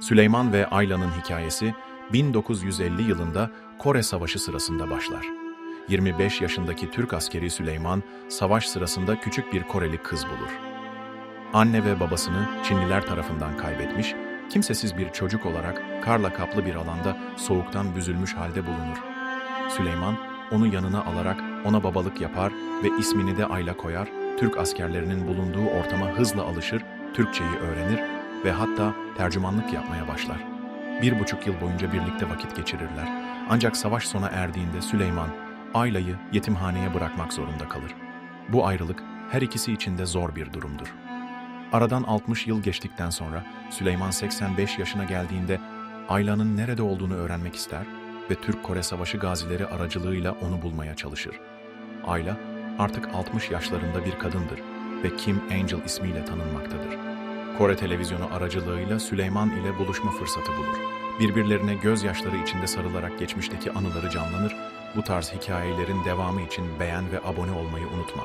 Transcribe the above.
Süleyman ve Ayla'nın hikayesi 1950 yılında Kore Savaşı sırasında başlar. 25 yaşındaki Türk askeri Süleyman, savaş sırasında küçük bir Koreli kız bulur. Anne ve babasını Çinliler tarafından kaybetmiş, kimsesiz bir çocuk olarak karla kaplı bir alanda soğuktan büzülmüş halde bulunur. Süleyman, onu yanına alarak ona babalık yapar ve ismini de Ayla koyar, Türk askerlerinin bulunduğu ortama hızla alışır, Türkçeyi öğrenir ve hatta tercümanlık yapmaya başlar. Bir buçuk yıl boyunca birlikte vakit geçirirler. Ancak savaş sona erdiğinde Süleyman, Ayla'yı yetimhaneye bırakmak zorunda kalır. Bu ayrılık her ikisi için de zor bir durumdur. Aradan 60 yıl geçtikten sonra Süleyman 85 yaşına geldiğinde Ayla'nın nerede olduğunu öğrenmek ister ve Türk-Kore Savaşı gazileri aracılığıyla onu bulmaya çalışır. Ayla artık 60 yaşlarında bir kadındır ve Kim Angel ismiyle tanınmaktadır. Kore televizyonu aracılığıyla Süleyman ile buluşma fırsatı bulur. Birbirlerine gözyaşları içinde sarılarak geçmişteki anıları canlanır. Bu tarz hikayelerin devamı için beğen ve abone olmayı unutma.